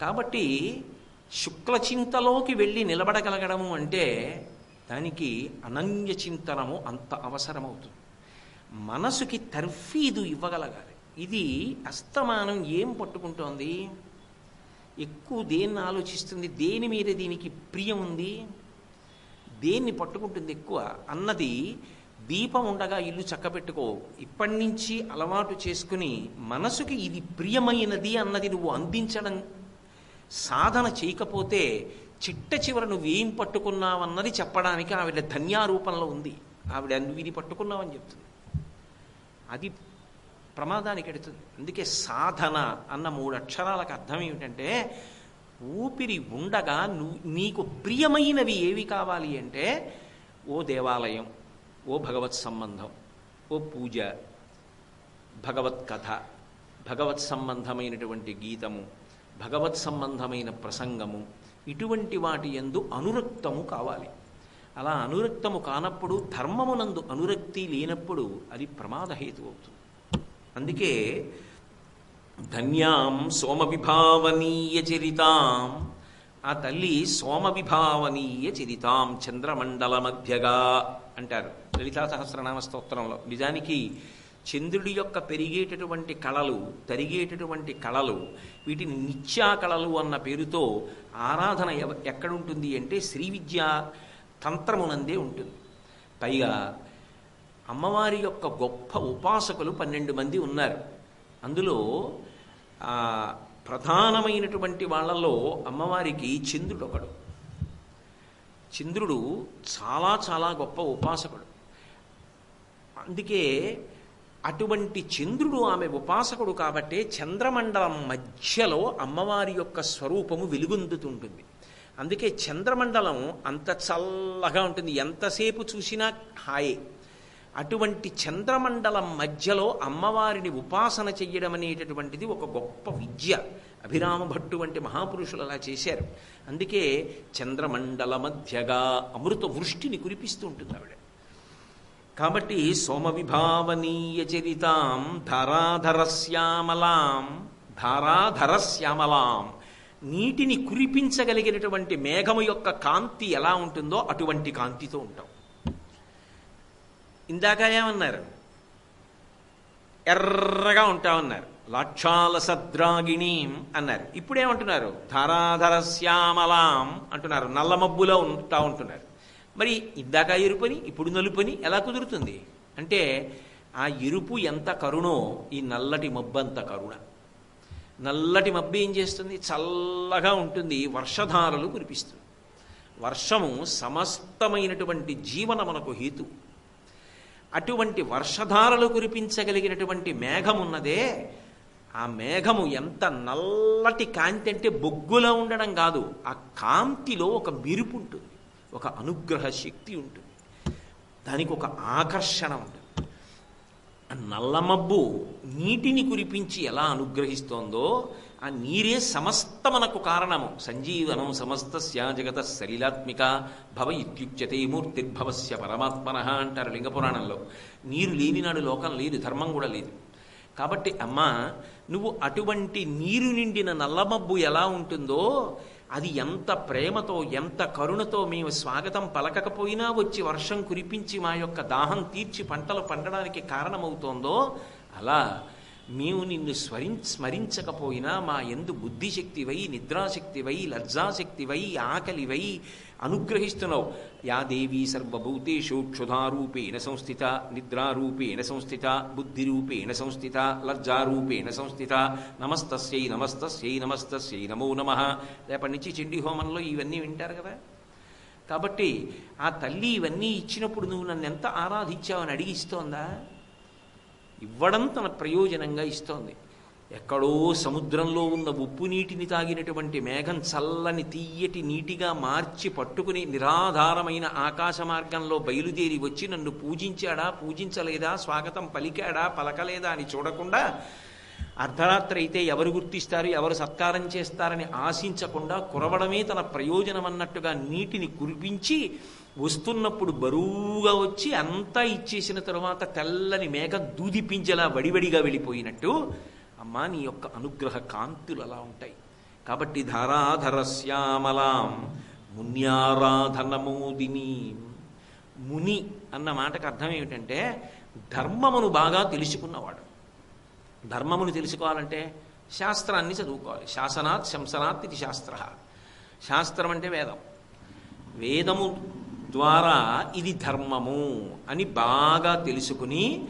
కాబట్టి శుక్లచింతలోకి వెళ్ళి నిలబడగలగడము అంటే దానికి అనన్య చింతనము అంత అవసరమవుతుంది. మనసుకి తర్ఫీదు ఇవ్వగలగాలి. ఇది అస్తమానం ఏం పట్టుకుంటోంది? ఎక్కువ దేన్ని ఆలోచిస్తుంది? దేని మీద దీనికి ప్రియం ఉంది? దేన్ని పట్టుకుంటుంది ఎక్కువ? అన్నది దీపం ఉండగా ఇల్లు చక్కబెట్టుకో. ఇప్పటి నుంచి అలవాటు చేసుకుని మనసుకి ఇది ప్రియమైనది అన్నది నువ్వు అందించడం సాధన చేయకపోతే చిట్ట చివర నువ్వేం పట్టుకున్నావన్నది చెప్పడానికి ఆవిడ ధన్యారూపంలో ఉంది. ఆవిడ నువ్వు ఇది పట్టుకున్నావని చెప్తుంది. అది ప్రమాదానికి ఎడుతుంది. అందుకే సాధన అన్న మూడు అక్షరాలకు అర్థం ఏమిటంటే ఊపిరి ఉండగా నువ్వు నీకు ప్రియమైనవి ఏవి కావాలి అంటే ఓ దేవాలయం ఓ భగవత్ సంబంధం ఓ పూజ భగవత్ కథ భగవత్ సంబంధమైనటువంటి గీతము భగవత్ సంబంధమైన ప్రసంగము ఇటువంటి వాటి ఎందు అనురక్తము కావాలి. అలా అనురక్తము కానప్పుడు ధర్మమునందు అనురక్తి లేనప్పుడు అది ప్రమాదహేతు అవుతుంది. అందుకే ధన్యాం సోమ విభావనీయ చరితాం ఆ తల్లి సోమ విభావనీయ చరితాం చంద్రమండల మధ్యగా అంటారు. లలితా సహస్రనామ స్తోత్రంలో. నిజానికి చంద్రుడి యొక్క పెరిగేటటువంటి కళలు తరిగేటటువంటి కళలు వీటిని నిత్యా కళలు అన్న పేరుతో ఆరాధన ఎక్కడుంటుంది అంటే శ్రీ విద్యా తంత్రమునందే ఉంటుంది. పైగా అమ్మవారి యొక్క గొప్ప ఉపాసకులు పన్నెండు మంది ఉన్నారు. అందులో ప్రధానమైనటువంటి వాళ్ళలో అమ్మవారికి చంద్రుడు ఒకడు. చంద్రుడు చాలా చాలా గొప్ప ఉపాసకుడు. అందుకే అటువంటి చంద్రుడు ఆమె ఉపాసకుడు కాబట్టే చంద్రమండలం మధ్యలో అమ్మవారి యొక్క స్వరూపము వెలుగొందుతుంటుంది. అందుకే చంద్రమండలం అంత చల్లగా ఉంటుంది. ఎంతసేపు చూసినా హాయే. అటువంటి చంద్రమండలం మధ్యలో అమ్మవారిని ఉపాసన చెయ్యడం అనేటటువంటిది ఒక గొప్ప విద్య. అభిరామ భట్టు వంటి మహాపురుషులు అలా చేశారు. అందుకే చంద్రమండల మధ్యగా అమృత వృష్టిని కురిపిస్తూ ఉంటుంది ఆవిడ. కాబట్టి సోమ విభావనీయ చరితాం ధారాధరశ్యామలాం ధారాధరశ్యామలాం. నీటిని కురిపించగలిగినటువంటి మేఘము యొక్క కాంతి ఎలా ఉంటుందో అటువంటి కాంతితో ఉంటాం. ఇందాక ఏమన్నారు? ఎర్రగా ఉంటామన్నారు. లాక్షాల సద్రాగిణీం అన్నారు. ఇప్పుడేమంటున్నారు? ధారాధర శ్యామలాం అంటున్నారు. నల్ల మబ్బులో ఉంటా ఉంటున్నారు. మరి ఇందాక ఎరుపని ఇప్పుడు నలుపని ఎలా కుదురుతుంది? అంటే ఆ ఎరుపు ఎంత కరుణో ఈ నల్లటి మబ్బు అంత కరుణ. నల్లటి మబ్బు ఏం చేస్తుంది? చల్లగా ఉంటుంది వర్షధారలు కురిపిస్తుంది. వర్షము సమస్తమైనటువంటి జీవన మనకు హేతు. అటువంటి వర్షధారలు కురిపించగలిగినటువంటి మేఘం ఉన్నదే ఆ మేఘము ఎంత నల్లటి కాంతి అంటే బొగ్గులో ఉండడం కాదు ఆ కాంతిలో ఒక మెరుపు ఉంటుంది. ఒక అనుగ్రహ శక్తి ఉంటుంది. దానికి ఒక ఆకర్షణ ఉంటుంది. ఆ నల్లమబ్బు నీటిని కురిపించి ఎలా అనుగ్రహిస్తోందో ఆ నీరే సమస్తమనకు కారణము. సంజీవనం సమస్తస్య జగత సలిలాత్మిక భవ ఇత్యుచ్యతే మూర్తిర్భవస్య పరమాత్మన అంటారు లింగపురాణంలో. నీరు లేనినాడు లోకం లేదు ధర్మం కూడా లేదు. కాబట్టి అమ్మ నువ్వు అటువంటి నీరు నిండిన నల్లమబ్బు ఎలా ఉంటుందో అది ఎంత ప్రేమతో ఎంత కరుణతో మేము స్వాగతం పలకకపోయినా వచ్చి వర్షం కురిపించి మా యొక్క దాహం తీర్చి పంటలు పండడానికి కారణమవుతోందో అలా మేము నిన్ను స్మరిం స్మరించకపోయినా మా ఎందు బుద్ధిశక్తివై నిద్రాశక్తివై లజ్జాశక్తివై ఆకలివై అనుగ్రహిస్తున్నావు. యా దేవీ సర్వభూతేషు క్షుధారూపేణ సంస్థిత నిద్రారూపేణ సంస్థిత బుద్ధిరూపేణ సంస్థిత లజ్జారూపేణ సంస్థిత నమస్తస్యై నమస్తస్యై నమస్తస్యై నమో నమ. రేపటి నుంచి చండీ హోమంలో ఇవన్నీ వింటారు కదా. కాబట్టి ఆ తల్లి ఇవన్నీ ఇచ్చినప్పుడు నువ్వు నన్ను ఎంత ఆరాధించావని అడిగి ఇస్తోందా? ఇవ్వడం తన ప్రయోజనంగా ఇస్తోంది. ఎక్కడో సముద్రంలో ఉన్న ఉప్పు నీటిని తాగినటువంటి మేఘం చల్లని తీయటి నీటిగా మార్చి పట్టుకుని నిరాధారమైన ఆకాశ మార్గంలో బయలుదేరి వచ్చి నన్ను పూజించాడా పూజించలేదా స్వాగతం పలికాడా పలకలేదా అని చూడకుండా అర్ధరాత్రి అయితే ఎవరు గుర్తిస్తారు ఎవరు సత్కారం చేస్తారని ఆశించకుండా కురవడమే తన ప్రయోజనం అన్నట్టుగా నీటిని కురిపించి వస్తున్నప్పుడు బరువుగా వచ్చి అంతా ఇచ్చేసిన తరువాత తెల్లని మేఘ దూదిపించేలా వడివడిగా వెళ్ళిపోయినట్టు అమ్మా నీ యొక్క అనుగ్రహ కాంతులు అలా ఉంటాయి. కాబట్టి ధారాధరశ్యామలాం మున్యారాధనమోదిని. ముని అన్న మాటకు అర్థం ఏమిటంటే ధర్మమును బాగా తెలుసుకున్నవాడు. ధర్మమును తెలుసుకోవాలంటే శాస్త్రాన్ని చదువుకోవాలి. శాసనాత్ శంసనాత్ ఇది శాస్త్ర. శాస్త్రం అంటే వేదం. వేదము ద్వారా ఇది ధర్మము అని బాగా తెలుసుకుని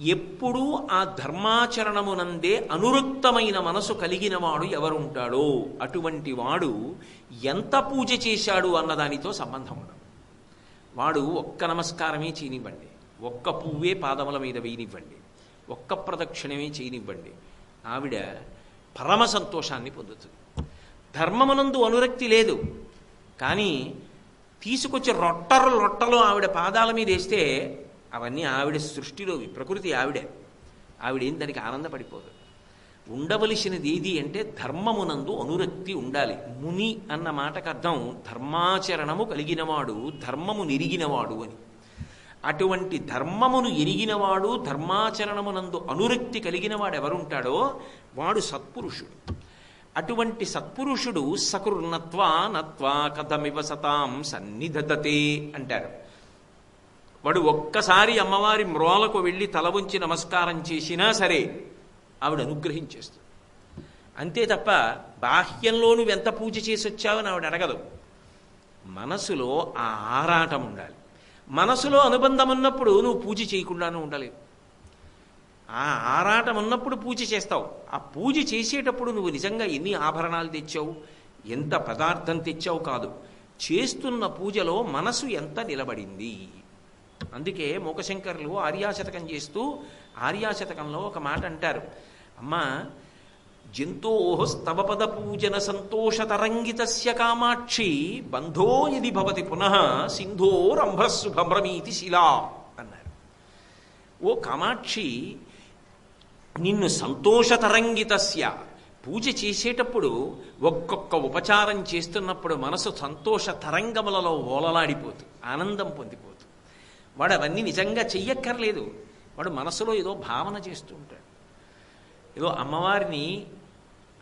ఎప్పుడూ ఆ ధర్మాచరణమునందే అనురక్తమైన మనసు కలిగిన వాడు ఎవరుంటాడో అటువంటి వాడు ఎంత పూజ చేశాడు అన్నదానితో సంబంధం ఉండదు వాడు ఒక్క నమస్కారమే చేయనివ్వండి ఒక్క పువ్వే పాదముల మీద వేయనివ్వండి ఒక్క ప్రదక్షిణమే చేయనివ్వండి. ఆవిడ పరమ సంతోషాన్ని పొందుతుంది. ధర్మమునందు అనురక్తి లేదు కానీ తీసుకొచ్చి రొట్టరు రొట్టలు ఆవిడ పాదాల మీద వేస్తే అవన్నీ ఆవిడ సృష్టిలోవి ప్రకృతి ఆవిడే. ఆవిడేం దానికి ఆనందపడిపోదు. ఉండవలసినది ఏది అంటే ధర్మమునందు అనురక్తి ఉండాలి. ముని అన్న మాటకు అర్థం ధర్మాచరణము కలిగినవాడు ధర్మము నిరిగినవాడు అని. అటువంటి ధర్మమును ఎరిగినవాడు ధర్మాచరణమునందు అనురక్తి కలిగినవాడు ఎవరుంటాడో వాడు సత్పురుషుడు. అటువంటి సత్పురుషుడు సకృన్నత్వా నత్వా కథమివ సతాం సన్నిధతే అంటారు. వాడు ఒక్కసారి అమ్మవారి మ్రోలకు వెళ్ళి తల ఉంచి నమస్కారం చేసినా సరే ఆవిడ అనుగ్రహించేస్తుంది అంతే తప్ప బాహ్యంలో నువ్వు ఎంత పూజ చేసి వచ్చావని ఆవిడ అడగదు. మనసులో ఆ ఆరాటం ఉండాలి. మనసులో అనుబంధం ఉన్నప్పుడు నువ్వు పూజ చేయకుండానే ఉండలేవు. ఆ ఆరాటం ఉన్నప్పుడు పూజ చేస్తావు. ఆ పూజ చేసేటప్పుడు నువ్వు నిజంగా ఎన్ని ఆభరణాలు తెచ్చావు? ఎంత పదార్థం తెచ్చావు కాదు. చేస్తున్న పూజలో మనసు ఎంత నిలబడింది? అందుకే మూకశంకరులు ఆర్యాశతకం చేస్తూ ఆర్యాశతకంలో ఒక మాట అంటారు. అమ్మ జంతో స్తవపద పూజన సంతోషతరంగితస్య కామాక్షి బంధో యది భవతి పునః సింధోరంభస్సు భ్రమీతి శిలా అన్నారు. ఓ కామాక్షి నిన్ను సంతోషతరంగితస్య పూజ చేసేటప్పుడు ఒక్కొక్క ఉపచారం చేస్తున్నప్పుడు మనసు సంతోష తరంగములలో ఓలలాడిపోతూ ఆనందం పొందిపోతుంది వాడు అవన్నీ నిజంగా చెయ్యక్కర్లేదు. వాడు మనసులో ఏదో భావన చేస్తూ ఉంటాడు. ఏదో అమ్మవారిని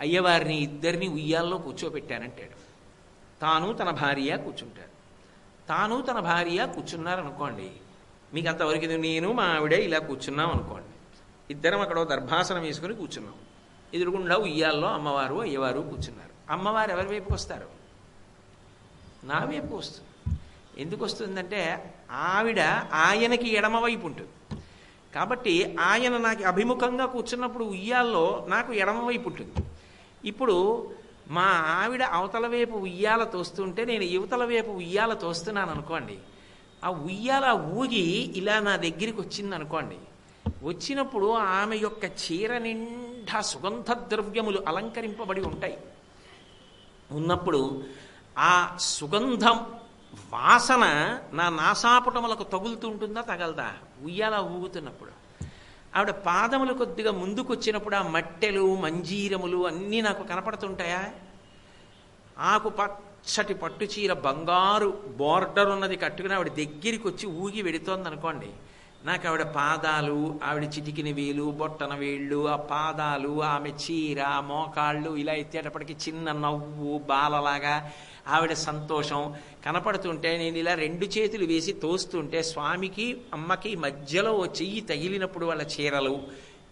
అయ్యవారిని ఇద్దరిని ఉయ్యాల్లో కూర్చోబెట్టానంటాడు. తాను తన భార్య కూర్చుంటాడు. తాను తన భార్య కూర్చున్నారనుకోండి మీకు అంతవరకు నేను మా ఆవిడ ఇలా కూర్చున్నాం అనుకోండి. ఇద్దరం అక్కడ దర్భాసనం వేసుకుని కూర్చున్నాం. ఎదురుగుండా ఉయ్యాల్లో అమ్మవారు అయ్యవారు కూర్చున్నారు. అమ్మవారు ఎవరి వైపుకి వస్తారు నా వైపుకి వస్తుంది. ఎందుకు వస్తుందంటే ఆవిడ ఆయనకి ఎడమవైపు ఉంటుంది. కాబట్టి ఆయన నాకు అభిముఖంగా కూర్చున్నప్పుడు ఉయ్యాల్లో నాకు ఎడమవైపు ఉంటుంది. ఇప్పుడు మా ఆవిడ అవతల వైపు ఉయ్యాల తోస్తుంటే నేను యువతల వైపు ఉయ్యాల తోస్తున్నాను అనుకోండి. ఆ ఉయ్యాల ఊగి ఇలా నా దగ్గరికి వచ్చింది అనుకోండి. వచ్చినప్పుడు ఆమె యొక్క చీర నిండా సుగంధ ద్రవ్యములు అలంకరింపబడి ఉంటాయి. ఉన్నప్పుడు ఆ సుగంధం వాసన నా నాసాపుటములకు తగులుతూ ఉంటుందా తగలదా? ఉయ్యాల ఊగుతున్నప్పుడు. ఆవిడ పాదములు కొద్దిగా ముందుకు వచ్చినప్పుడు ఆ మట్టెలు మంజీరములు అన్నీ నాకు కనపడుతుంటాయా? ఆకు పచ్చటి పట్టు చీర బంగారు బోర్డర్ ఉన్నది కట్టుకుని ఆవిడ దగ్గరికి వచ్చి ఊగి వెడుతోంది అనుకోండి నాకు ఆవిడ పాదాలు ఆవిడ చిటికిన వేలు బొట్టన వేళ్ళు ఆ పాదాలు ఆమె చీర మోకాళ్ళు ఇలా ఎత్తేటప్పటికి చిన్న నవ్వు బాలలాగా ఆవిడ సంతోషం. కనపడుతుంటే నేను ఇలా రెండు చేతులు వేసి తోస్తుంటే స్వామికి అమ్మకి మధ్యలో ఓ చెయ్యి తగిలినప్పుడు వాళ్ళ చీరలు.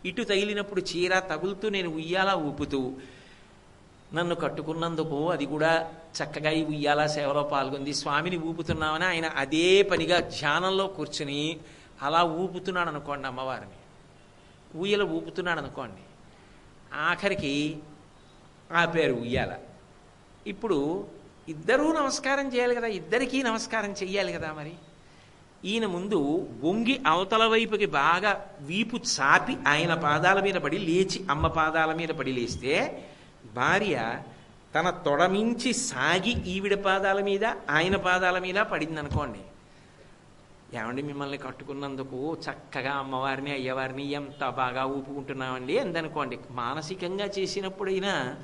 ఇటు తగిలినప్పుడు చీర తగులుతూ నేను ఉయ్యాలా ఊపుతూ నన్ను కట్టుకున్నందుకు అది కూడా చక్కగా ఈ ఉయ్యాల సేవలో పాల్గొంది. స్వామిని ఊపుతున్నామని ఆయన అదే పనిగా ధ్యానంలో కూర్చుని అలా ఊపుతున్నాడు అనుకోండి అమ్మవారిని. ఊయల ఊపుతున్నాడు అనుకోండి. ఆఖరికి ఆపారు ఉయ్యాల. ఇప్పుడు ఇద్దరూ నమస్కారం చేయాలి కదా ఇద్దరికీ నమస్కారం చెయ్యాలి కదా మరి? ఈయన ముందు వంగి అవతల వైపుకి బాగా వీపు చాపి ఆయన పాదాల మీద పడి లేచి అమ్మ పాదాల మీద పడి లేస్తే భార్య తన తొడమించి సాగి ఈవిడ పాదాల మీద ఆయన పాదాల మీద పడిందనుకోండి. ఏమండి మిమ్మల్ని కట్టుకున్నందుకు చక్కగా అమ్మవారిని అయ్యవారిని ఎంత బాగా ఊపుకుంటున్నామండి? అందనుకోండి మానసికంగా చేసినప్పుడైనా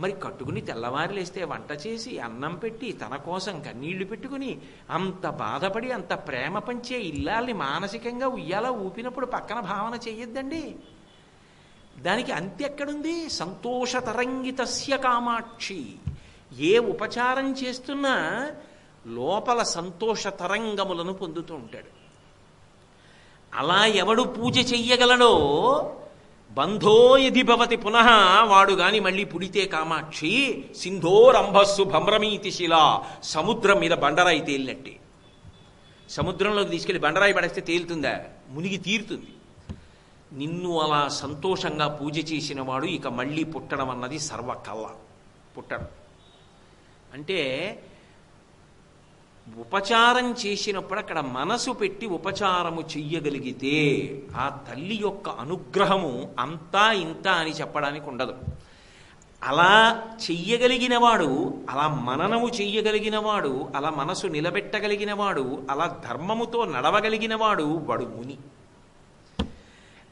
మరి కట్టుకుని తెల్లవారు లేస్తే వంట చేసి అన్నం పెట్టి తన కోసం కన్నీళ్ళు పెట్టుకుని అంత బాధపడి అంత ప్రేమ పంచే ఇల్లాల్ని మానసికంగా ఉయ్యాల ఊపినప్పుడు పక్కన భావన చెయ్యొద్దండి. దానికి అంత్య ఎక్కడుంది సంతోష తరంగితస్య కామాక్షి. ఏ ఉపచారం చేస్తున్నా లోపల సంతోష తరంగములను పొందుతూ ఉంటాడు. అలా ఎవడు పూజ చెయ్యగలడో బంధో యది భవతి పునః వాడు గాని మళ్ళీ పుడితే కామాక్షి సింధోరంభస్సు భమ్రమీతి శిల సముద్రం మీద బండరాయి తేలినట్టే. సముద్రంలోకి తీసుకెళ్ళి బండరాయి పడేస్తే తేలుతుందా? మునిగి తీరుతుంది. నిన్ను అలా సంతోషంగా పూజ చేసిన వాడు ఇక మళ్ళీ పుట్టడం అన్నది సర్వకల్ల పుట్టడం. అంటే ఉపచారం చేసినప్పుడు అక్కడ మనసు పెట్టి ఉపచారము చెయ్యగలిగితే ఆ తల్లి యొక్క అనుగ్రహము అంతా ఇంత అని చెప్పడానికి ఉండదు. అలా చెయ్యగలిగినవాడు అలా మననము చెయ్యగలిగినవాడు అలా మనసు నిలబెట్టగలిగినవాడు అలా ధర్మముతో నడవగలిగినవాడు వాడు ముని.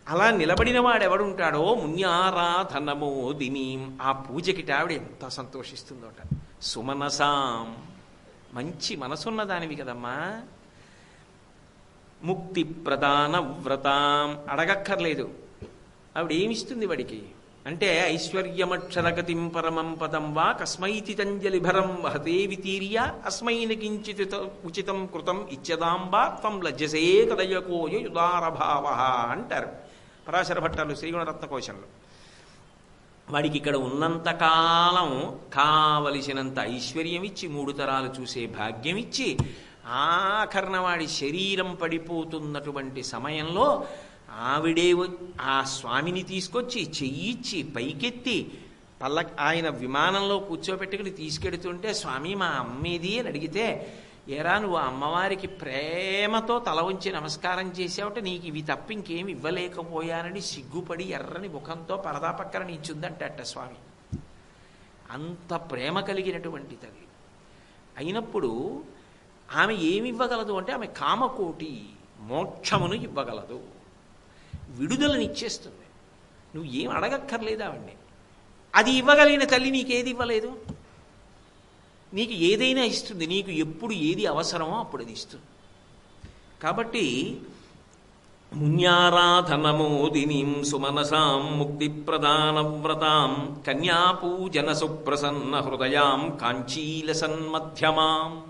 అలా నిలబడిన వాడెవడుంటాడో ఎవడుంటాడో మున్యారాధనమో దినీం. ఆ పూజకిట ఆవిడ ఎంత సంతోషిస్తుందోట. సుమనసాం. మంచి మనసున్న దానివి కదమ్మా. ముక్తి ప్రధాన వ్రతాం. అడగక్కర్లేదు. ఆవిడ ఏమిస్తుంది వాడికి? అంటే ఐశ్వర్యమక్షరగతిం పరమం పదం వా కస్మైతి తంజలిభరం వహతే వితీర్య. అస్మైన కించిత్ ఉచితం కృతం ఇచ్చదాం వా త్వం లజ్జసే తదయకోయుదారభావ అంటారు. పరాశర భట్టాలు శ్రీగుణరత్న కోశంలో వాడికి ఇక్కడ ఉన్నంత కాలం కావలసినంత ఐశ్వర్యం ఇచ్చి మూడు తరాలు చూసే భాగ్యం ఇచ్చి ఆఖరణ వాడి శరీరం పడిపోతున్నటువంటి సమయంలో ఆవిడే ఆ స్వామిని తీసుకొచ్చి చెయ్యిచ్చి పైకెత్తి పల్ల ఆయన విమానంలో కూర్చోబెట్టుకుని తీసుకెడుతుంటే స్వామి మా అమ్మేది అని అడిగితే ఏరా నువ్వు అమ్మవారికి ప్రేమతో తల ఉంచి నమస్కారం చేసావంటే నీకు ఇవి తప్ప ఇంకేమి ఇవ్వలేకపోయానని సిగ్గుపడి ఎర్రని ముఖంతో పరదా పక్కన నించుందంటట స్వామి. అంత ప్రేమ కలిగినటువంటి తల్లి. అయినప్పుడు ఆమె ఏమి ఇవ్వగలదు అంటే ఆమె కామకోటి మోక్షమును ఇవ్వగలదు. విడుదలనిచ్చేస్తుంది నువ్వు ఏం అడగక్కర్లేదు అది ఇవ్వగలిగిన తల్లి నీకేది ఇవ్వలేదు? నీకు ఏదైనా ఇస్తుంది నీకు ఎప్పుడు ఏది అవసరమో అప్పుడు అది ఇస్తుంది. కాబట్టి మున్యారాధనమోదినీం సుమనసాం ముక్తిప్రదానవ్రతాం కన్యాపూజన సుప్రసన్న హృదయాం కాంచీలసన్మధ్యమాం.